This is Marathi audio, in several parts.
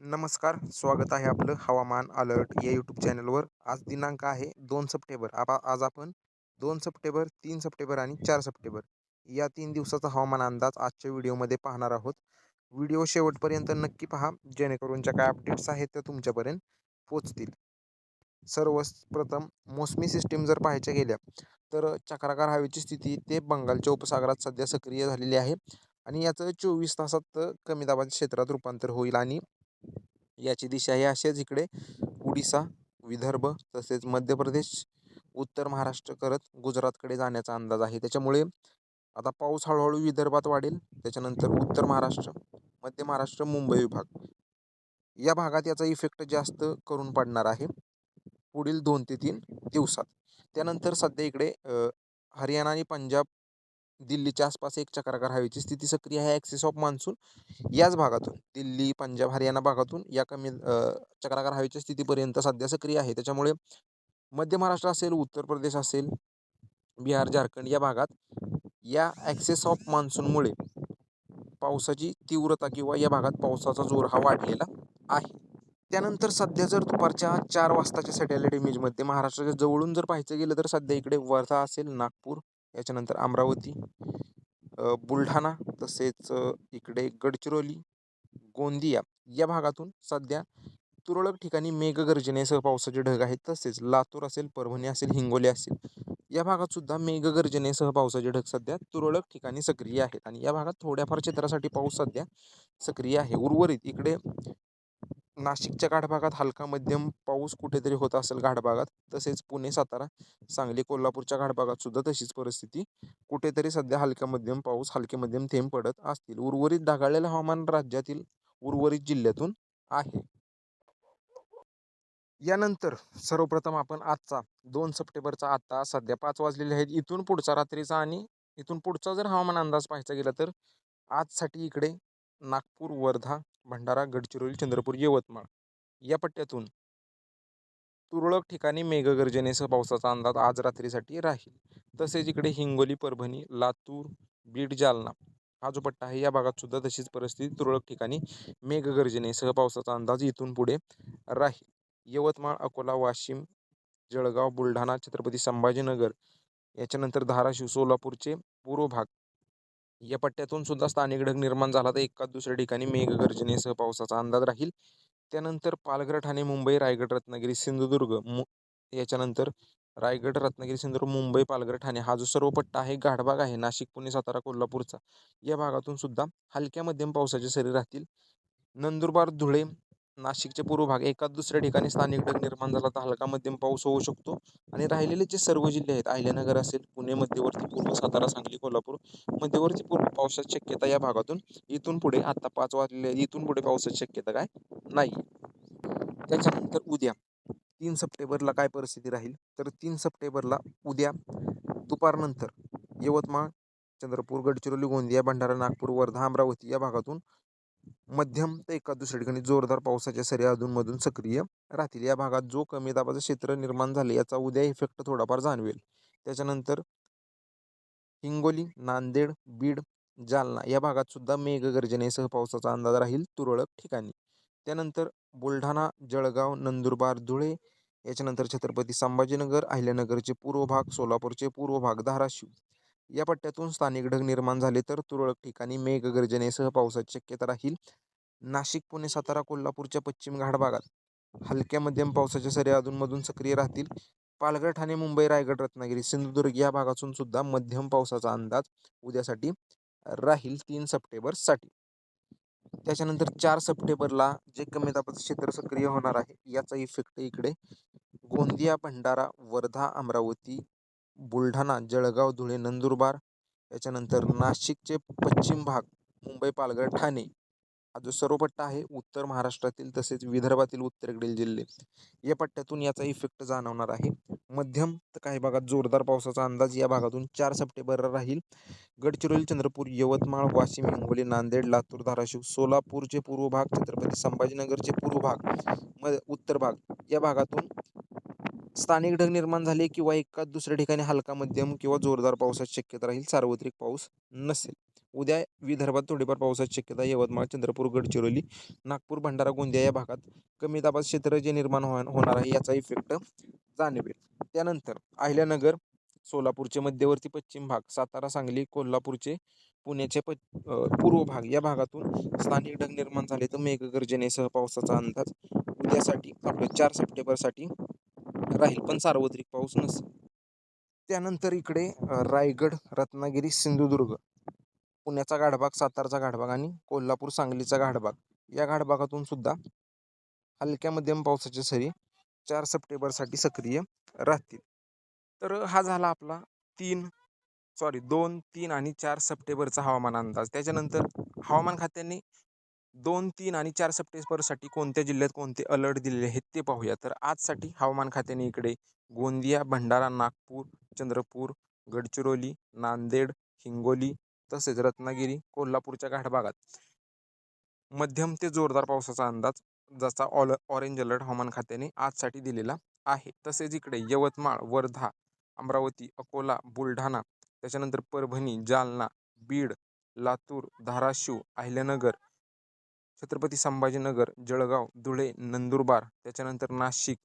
नमस्कार स्वागत आहे आपलं हवामान अलर्ट या यूट्यूब चॅनलवर. आज दिनांक आहे दोन सप्टेंबर. आपा आज आपण दोन सप्टेंबर तीन सप्टेंबर आणि चार सप्टेंबर या तीन दिवसाचा हवामान अंदाज आजच्या व्हिडिओमध्ये पाहणार आहोत. व्हिडिओ शेवटपर्यंत नक्की पहा जेणेकरून ज्या काय अपडेट्स आहेत त्या तुमच्यापर्यंत पोचतील सर्वप्रथम मोसमी सिस्टीम जर पाहायच्या गेल्या तर चक्राकार हवेची स्थिती ते बंगालच्या उपसागरात सध्या सक्रिय झालेली आहे आणि याचं चोवीस तासात कमी दाबाच्या क्षेत्रात रूपांतर होईल आणि याची दिशा ही असेच इकडे. उडिसा विदर्भ तसेच मध्य प्रदेश उत्तर महाराष्ट्र करत गुजरातकडे जाण्याचा अंदाज आहे. त्याच्यामुळे आता पाऊस हळूहळू विदर्भात वाढेल. त्याच्यानंतर उत्तर महाराष्ट्र मध्य महाराष्ट्र मुंबई विभाग. या भागात याचा इफेक्ट जास्त करून पडणार आहे. पुढील दोन ते तीन दिवसात. त्यानंतर सध्या इकडे हरियाणा आणि पंजाब दिल्लीच्या आसपास एक चक्राकार हवेची स्थिती सक्रिय आहे ॲक्सिस ऑफ मान्सून याच भागातून. दिल्ली पंजाब हरियाणा भागातून या कमी चक्राकार हवेच्या स्थितीपर्यंत सध्या सक्रिय आहे. त्याच्यामुळे मध्य महाराष्ट्र असेल उत्तर प्रदेश असेल बिहार झारखंड या भागात या ॲक्सेस ऑफ मान्सूनमुळे पावसाची तीव्रता किंवा या भागात पावसाचा जोर हा वाढलेला आहे. त्यानंतर सध्या जर दुपारच्या चार वाजताच्या सॅटेलाईट इमेजमध्ये महाराष्ट्राच्या जवळून जर पाहायचं गेलं तर सध्या इकडे वर्धा असेल नागपूर याच्यानंतर अमरावती बुलढाणा तसेच इकडे गडचिरोली गोंदिया या भागातून सध्या तुरळक ठिकाणी मेघगर्जनेसह पावसाचे ढग आहेत. तसेच लातूर असेल परभणी असेल हिंगोली असेल या भागात सुद्धा मेघगर्जनेसह पावसाचे ढग सध्या तुरळक ठिकाणी सक्रिय आहेत. आणि या भागात थोड्याफार क्षेत्रासाठी पाऊस सध्या सक्रिय आहे. उर्वरित इकडे नाशिकच्या गाठभागात हलका मध्यम पाऊस कुठेतरी होत असेल घाटभागात तसेच पुणे सातारा सांगली कोल्हापूरच्या गाठभागात सुद्धा तशीच परिस्थिती. कुठेतरी सध्या हलका मध्यम पाऊस हलके मध्यम थेंब पडत असतील. उर्वरित ढगाळलेलं हवामान राज्यातील उर्वरित जिल्ह्यातून आहे. यानंतर सर्वप्रथम आपण आजचा दोन सप्टेंबरचा आता सध्या पाच वाजलेले आहेत. इथून पुढचा रात्रीचा आणि इथून पुढचा जर हवामान अंदाज पाहायचा गेला तर आजसाठी इकडे नागपूर वर्धा भंडारा गडचिरोली चंद्रपूर यवतमाळ या पट्ट्यातून तुरळक ठिकाणी मेघगर्जनेसह पावसाचा अंदाज आज रात्रीसाठी राहील. तसेच इकडे हिंगोली परभणी लातूर बीड जालना हा जो पट्टा आहे या भागात सुद्धा तशीच परिस्थिती तुरळक ठिकाणी मेघगर्जनेसह पावसाचा अंदाज इथून पुढे राहील. यवतमाळ अकोला वाशिम जळगाव बुलढाणा छत्रपती संभाजीनगर याच्यानंतर धाराशिव सोलापूरचे पूर्व भाग या पट्ट्यातून सुद्धा स्थानिक ढग निर्माण झाला. तर एका दुसऱ्या ठिकाणी मेघगर्जनेसह पावसाचा अंदाज राहील. त्यानंतर पालघर ठाणे मुंबई रायगड रत्नागिरी सिंधुदुर्ग मु याच्यानंतर रायगड रत्नागिरी सिंधुदुर्ग मुंबई पालघर ठाणे हा जो सर्व पट्टा आहे गाढभाग आहे नाशिक पुणे सातारा कोल्हापूरचा या भागातून सुद्धा हलक्या मध्यम पावसाचे सरी राहतील. नंदुरबार धुळे नाशिकचे पूर्व भाग एका दुसऱ्या ठिकाणी स्थानिक ढग निर्माण झाला तर हलका मध्यम पाऊस होऊ शकतो. आणि राहिलेले जे सर्व जिल्हे आहेत अहिल्यानगर असेल पुणे मध्यवर्ती पूर्व सातारा सांगली कोल्हापूर मध्यवर्ती पूर्व पावसाची शक्यता या भागातून इथून पुढे आता पाच वाजले इथून पुढे पावसाची शक्यता काय नाही. त्याच्यानंतर उद्या तीन सप्टेंबरला काय परिस्थिती राहील? तर तीन सप्टेंबरला उद्या दुपारनंतर यवतमाळ चंद्रपूर गडचिरोली गोंदिया भंडारा नागपूर वर्धा अमरावती या भागातून मध्यम ते एका दुसऱ्या ठिकाणी जोरदार पावसाच्या सरी अधूनमधून सक्रिय राहतील. या भागात जो कमी दाबाचं क्षेत्र निर्माण झाले याचा उद्या इफेक्ट थोडाफार जाणवेल. त्याच्यानंतर हिंगोली नांदेड बीड जालना या भागात सुद्धा मेघगर्जनेसह पावसाचा अंदाज राहील तुरळक ठिकाणी. त्यानंतर बुलढाणा जळगाव नंदुरबार धुळे याच्यानंतर छत्रपती संभाजीनगर अहिल्यानगरचे पूर्व भाग सोलापूरचे पूर्व भाग धाराशिव. या पट्ट्यातून स्थानिक ढग निर्माण झाले तर तुरळक ठिकाणी मेघगर्जनेसह पावसाची शक्यता राहील. नाशिक पुणे सातारा कोल्हापूरच्या पश्चिम घाट भागात हलक्या मध्यम पावसाच्या सरी अधूनमधून सक्रिय राहतील. पालघर ठाणे मुंबई रायगड रत्नागिरी सिंधुदुर्ग या भागातून सुद्धा मध्यम पावसाचा अंदाज उद्यासाठी राहील तीन सप्टेंबरसाठी त्याच्यानंतर चार सप्टेंबरला जे कमी दाबाचं क्षेत्र सक्रिय होणार आहे याचा इफेक्ट इकडे. गोंदिया भंडारा वर्धा अमरावती बुलढाणा जळगाव धुळे नंदुरबार याच्यानंतर नाशिकचे पश्चिम भाग मुंबई पालघर ठाणे. हा जो सर्व पट्टा आहे उत्तर महाराष्ट्रातील तसेच विदर्भातील उत्तरेकडील जिल्हे. या पट्ट्यातून याचा इफेक्ट जाणवणार आहे. मध्यम तर काही भागात जोरदार पावसाचा अंदाज या भागातून चार सप्टेंबर राहील. गडचिरोली चंद्रपूर यवतमाळ वाशिम हिंगोली नांदेड लातूर धाराशिव सोलापूरचे पूर्व भाग छत्रपती संभाजीनगरचे पूर्व भाग म उत्तर भाग या भागातून स्थानिक ढग निर्माण झाले किंवा एका दुसऱ्या ठिकाणी हलका मध्यम किंवा जोरदार पावसाची शक्यता राहील सार्वत्रिक पाऊस नसेल. उद्या विदर्भात थोडीफार पावसाची शक्यता यवतमाळ चंद्रपूर गडचिरोली नागपूर भंडारा गोंदिया या भागात कमी दाबात क्षेत्र जे निर्माण होणार आहे याचा इफेक्ट जाणवेल. त्यानंतर अहिल्यानगर सोलापूरचे मध्यवर्ती पश्चिम भाग सातारा सांगली कोल्हापूरचे पुण्याचे प पूर्व भाग या भागातून स्थानिक ढग निर्माण झाले. तर मेघगर्जनेसह पावसाचा अंदाज उद्यासाठी आपलं चार सप्टेंबरसाठी राहील पण सार्वत्रिक पाऊस नसेल. त्यानंतर इकडे रायगड रत्नागिरी सिंधुदुर्ग पुण्याचा गाढभाग सातारचा गाढभाग आणि कोल्हापूर सांगलीचा गाढभाग या गाढभागातून सुद्धा हलक्या मध्यम पावसाच्या सरी चार सप्टेंबरसाठी सक्रिय राहतील. तर हा झाला आपला तीन सॉरी दोन तीन आणि चार सप्टेंबरचा हवामान अंदाज. त्याच्यानंतर हवामान खात्याने दोन तीन आणि चार सप्टेंबरसाठी कोणत्या जिल्ह्यात कोणते अलर्ट दिलेले आहेत ते पाहूया. तर आजसाठी हवामान खात्याने इकडे गोंदिया भंडारा नागपूर चंद्रपूर गडचिरोली नांदेड हिंगोली तसेच रत्नागिरी कोल्हापूरच्या घाटभागात. मध्यम ते जोरदार पावसाचा अंदाज ज्याचा ऑल ऑरेंज अलर्ट हवामान खात्याने आजसाठी दिलेला आहे. तसेच इकडे यवतमाळ वर्धा अमरावती अकोला बुलढाणा त्याच्यानंतर परभणी जालना बीड लातूर धाराशिव अहिल्यानगर छत्रपती संभाजीनगर जळगाव धुळे नंदुरबार त्याच्यानंतर नाशिक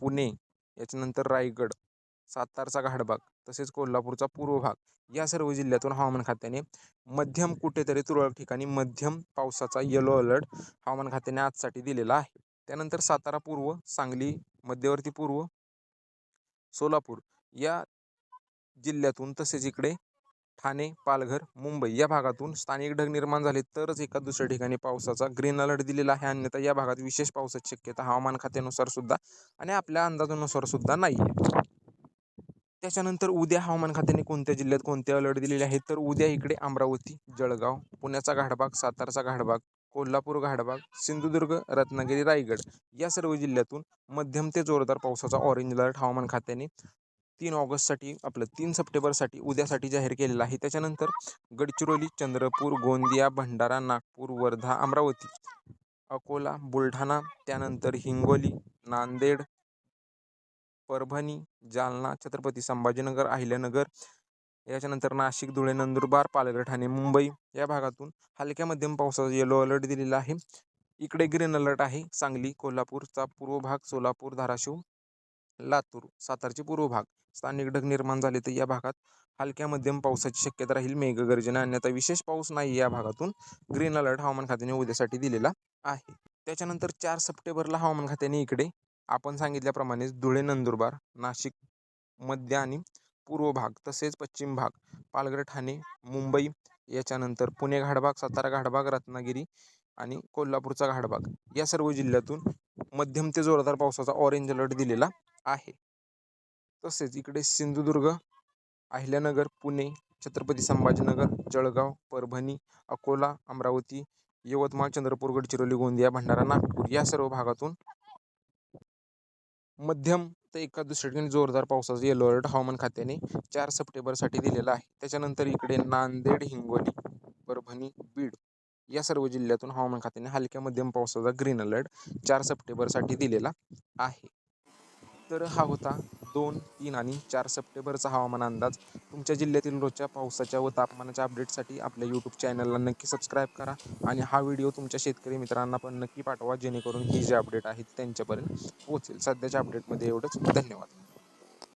पुणे याच्यानंतर रायगड सातारचा घाटभाग तसेच कोल्हापूरचा पूर्व भाग. या सर्व जिल्ह्यातून हवामान खात्याने मध्यम कुठेतरी तुरळक ठिकाणी मध्यम पावसाचा येलो अलर्ट हवामान खात्याने आजसाठी दिलेला आहे. त्यानंतर सातारा पूर्व सांगली मध्यवर्ती पूर्व सोलापूर या जिल्ह्यातून तसेच इकडे ठाणे पालघर मुंबई या भागातून स्थानिक ढग निर्माण झाले. तरच एका दुसऱ्या ठिकाणी पावसाचा ग्रीन अलर्ट दिलेला आहे. अन्यथा या भागात विशेष पावसाची शक्यता हवामान खात्यानुसार सुद्धा आणि आपल्या अंदाजानुसार सुद्धा नाही आहे त्याच्यानंतर उद्या हवामान खात्याने कोणत्या जिल्ह्यात कोणते अलर्ट दिलेले आहेत? तर उद्या इकडे अमरावती जळगाव पुण्याचा घाटभाग सातारचा घाटभाग कोल्हापूर घाटभाग सिंधुदुर्ग रत्नागिरी रायगड या सर्व जिल्ह्यातून मध्यम ते जोरदार पावसाचा ऑरेंज अलर्ट हवामान खात्याने तीन ऑगस्टसाठी आपलं तीन सप्टेंबरसाठी उद्यासाठी जाहीर केलेलं आहे. त्याच्यानंतर गडचिरोली चंद्रपूर गोंदिया भंडारा नागपूर वर्धा अमरावती अकोला बुलढाणा त्यानंतर हिंगोली नांदेड परभणी जालना छत्रपती संभाजीनगर अहिल्यानगर याच्यानंतर नाशिक धुळे नंदुरबार पालघर ठाणे मुंबई या भागातून हलक्या मध्यम पावसाचा येलो अलर्ट दिलेला आहे. इकडे ग्रीन अलर्ट आहे. सांगली कोल्हापूरचा पूर्व भाग सोलापूर धाराशिव लातूर सातारचे पूर्व भाग. स्थानिक ढग निर्माण झाले तर या भागात हलक्या मध्यम पावसाची शक्यता राहील. मेघगर्जना अन्यथा विशेष पाऊस नाही या भागातून. ग्रीन अलर्ट हवामान खात्याने उद्यासाठी दिलेला आहे. त्याच्यानंतर चार सप्टेंबरला हवामान खात्याने इकडे आपण सांगितल्याप्रमाणे धुळे नंदुरबार नाशिक मध्य आणि पूर्व भाग तसेच पश्चिम भाग पालघर ठाणे मुंबई याच्यानंतर पुणे घाटभाग सातारा घाटभाग रत्नागिरी आणि कोल्हापूरचा घाटभाग. या सर्व जिल्ह्यातून मध्यम ते जोरदार पावसाचा ऑरेंज अलर्ट दिलेला आहे. तसेच इकडे सिंधुदुर्ग अहिल्यानगर पुणे छत्रपती संभाजीनगर जळगाव परभणी अकोला अमरावती यवतमाळ चंद्रपूर गडचिरोली गोंदिया भंडारा नागपूर या सर्व भागातून मध्यम ते एका दुसऱ्या ठिकाणी जोरदार पावसाचा येलो अलर्ट हवामान खात्याने चार सप्टेंबरसाठी दिलेला आहे. त्याच्यानंतर इकडे नांदेड हिंगोली परभणी बीड या सर्व जिल्ह्यातून हवामान खात्याने हलक्या मध्यम पावसाचा ग्रीन अलर्ट चार सप्टेंबरसाठी दिलेला आहे. तर हा होता दोन तीन आणि चार सप्टेंबरचा हवामान अंदाज. तुमच्या जिल्ह्यातील रोजच्या पावसाच्या व तापमानाच्या अपडेटसाठी आपल्या यूट्यूब चॅनलला नक्की सबस्क्राईब करा आणि हा व्हिडिओ तुमच्या शेतकरी मित्रांना पण नक्की पाठवा जेणेकरून ही जे अपडेट आहेत त्यांच्यापर्यंत पोहोचेल. सध्याच्या अपडेटमध्ये एवढंच. धन्यवाद.